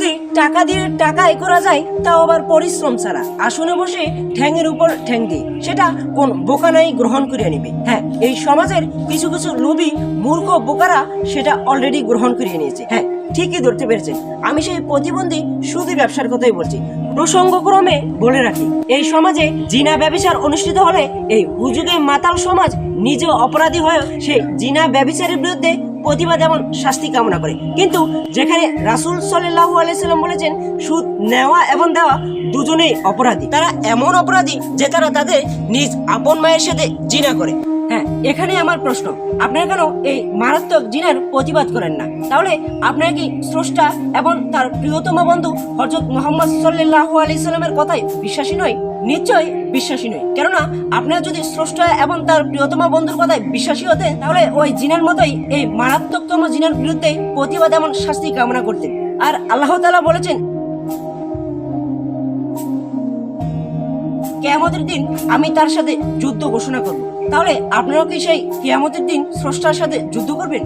যদি টাকা দিয়ে টাকা এ করা যায়, তাও আবার পরিশ্রম ছাড়া। আসনে বসে ঠ্যাংয়ের উপর ঠ্যাং দিয়ে। সেটা কোন বোকানাই গ্রহণ করে নিবে। হ্যাঁ এই সমাজের কিছু কিছু লোভী, মূর্খ বোকারা সেটা অলরেডি গ্রহণ করিয়ে নিয়েছে। হ্যাঁ ঠিকই ধরতে পেরেছেন। আমি সেই প্রতিবন্ধী সুদী ব্যবসার কথাই বলছি। প্রসঙ্গক্রমে বলে রাখি, এই সমাজে জিনা ব্যবসার অনুষ্ঠিত হলে এই হুজুগে মাতাল সমাজ নিজে অপরাধী হয়ে সেই জিনা ব্যবসারের বিরুদ্ধে প্রতিবাদ এবং শাস্তি কামনা করে। কিন্তু যেখানে রাসুল সাল্লাহ আলাইসাল্লাম বলেছেন, সুদ নেওয়া এবং দেওয়া দুজনেই অপরাধী। তারা এমন অপরাধী যে তারা তাদের নিজ আপন মায়ের সাথে জিনা করে। এখানে আমার প্রশ্ন। আপনারা কেন এই মারাত্মক জিনের প্রতিবাদ করেন না? তাহলে আপনারা কি স্রষ্টা এবং তার প্রিয়তম বন্ধু হজরত মোহাম্মদ সাল্লাহ আলাইসাল্লামের কথাই বিশ্বাসী নয়? নিশ্চয়ই বিশ্বাসী নয়। কেননা আপনারা যদি স্রষ্টা এবং তার প্রিয়তম বন্ধুর কথায় বিশ্বাসী হতেন তাহলে ওই জিনের মতোই এই মারাত্মকতম জিনের বিরুদ্ধে প্রতিবাদ এবং শাস্তি কামনা করতেন। আর আল্লাহ তালা বলেছেন কেয়ামতের দিন আমি তার সাথে যুদ্ধ ঘোষণা করব। তাহলে আপনারাও কি সেই কেয়ামতের দিন স্রষ্টার সাথে যুদ্ধ করবেন?